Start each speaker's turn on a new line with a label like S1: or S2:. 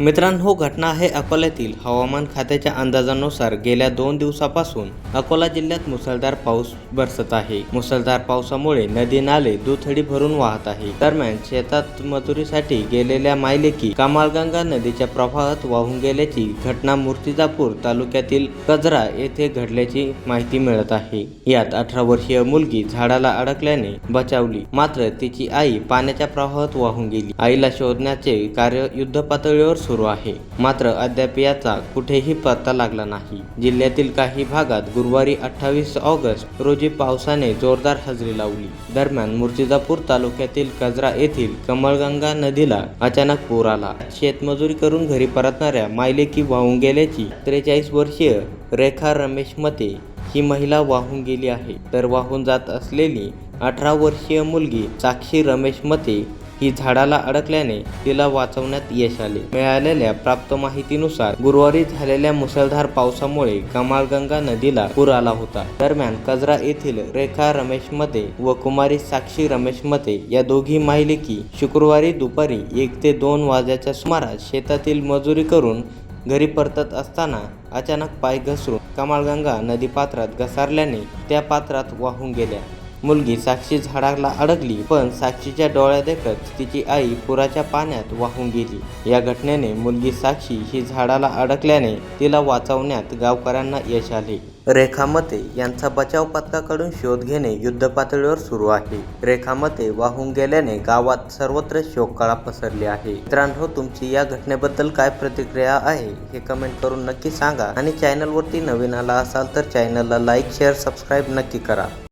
S1: मित्रांनो हो घटना आहे अकोल्यातील. हवामान खात्याच्या अंदाजानुसार गेल्या दोन दिवसापासून अकोला जिल्ह्यात मुसळधार पाऊस बरसत आहे. मुसळधार पावसामुळे नदी नाले दुथडी भरून वाहत आहे. दरम्यान शेतात मजुरीसाठी गेलेल्या मायलेकी कमालगंगा नदीच्या प्रवाहात वाहून गेल्याची घटना मूर्तिजापूर तालुक्यातील कजरा येथे घडल्याची माहिती मिळत आहे. यात अठरा वर्षीय मुलगी झाडाला अडकल्याने बचावली. मात्र तिची आई पाण्याच्या प्रवाहात वाहून गेली. आईला शोधण्याचे कार्य युद्ध पातळीवर सुरू आहे. मात्र अद्याप याचा कुठेही पत्ता लागला नाही. जिल्ह्यातील काही भागात गुरुवारी अठ्ठावीस ऑगस्ट रोजी पावसाने जोरदार हजेरी लावली. दरम्यान मुर्तिजापूर तालुक्यातील कजरा येथील कमळगंगा नदीला अचानक पूर आला. शेतमजुरी करून घरी परतणाऱ्या मायलेकी वाहून गेल्याची त्रेचाळीस वर्षीय रेखा रमेश मते ही महिला वाहून गेली आहे. तर वाहून जात असलेली अठरा वर्षीय मुलगी साक्षी रमेश मते ही झाडाला अडकल्याने तिला वाचवण्यात यश आले. मिळालेल्या प्राप्त माहितीनुसार गुरुवारी झालेल्या मुसळधार पावसामुळे कमालगंगा नदीला पूर आला होता. दरम्यान कजरा येथील रेखा रमेश मते व कुमारी साक्षी रमेश मते या दोघी माहिलेकी शुक्रवारी दुपारी एक ते दोन वाजाच्या सुमारास शेतातील मजुरी करून घरी परतत असताना अचानक पाय घसरून कमालगंगा नदी पात्रात घसारल्याने त्या पात्रात वाहून गेल्या. मुलगी साक्षी झाडाला अडकली पण साक्षीच्या डोळ्यादेखत तिची आई पुराच्या पाण्यात वाहून गेली. या घटनेने मुलगी साक्षी ही झाडाला अडकल्याने तिला वाचवण्यात गावकऱ्यांना यश आले. रेखा मते यांचा बचाव पथकाकडून शोध घेणे युद्धपातळीवर सुरू आहे. रेखा मते वाहून गेल्याने गावात सर्वत्र शोककळा पसरली आहे. मित्रांनो तुमची या घटनेबद्दल काय प्रतिक्रिया आहे हे कमेंट करून नक्की सांगा आणि चॅनलवरती नवीन आला असाल तर चॅनलला लाईक शेअर सबस्क्राईब नक्की करा.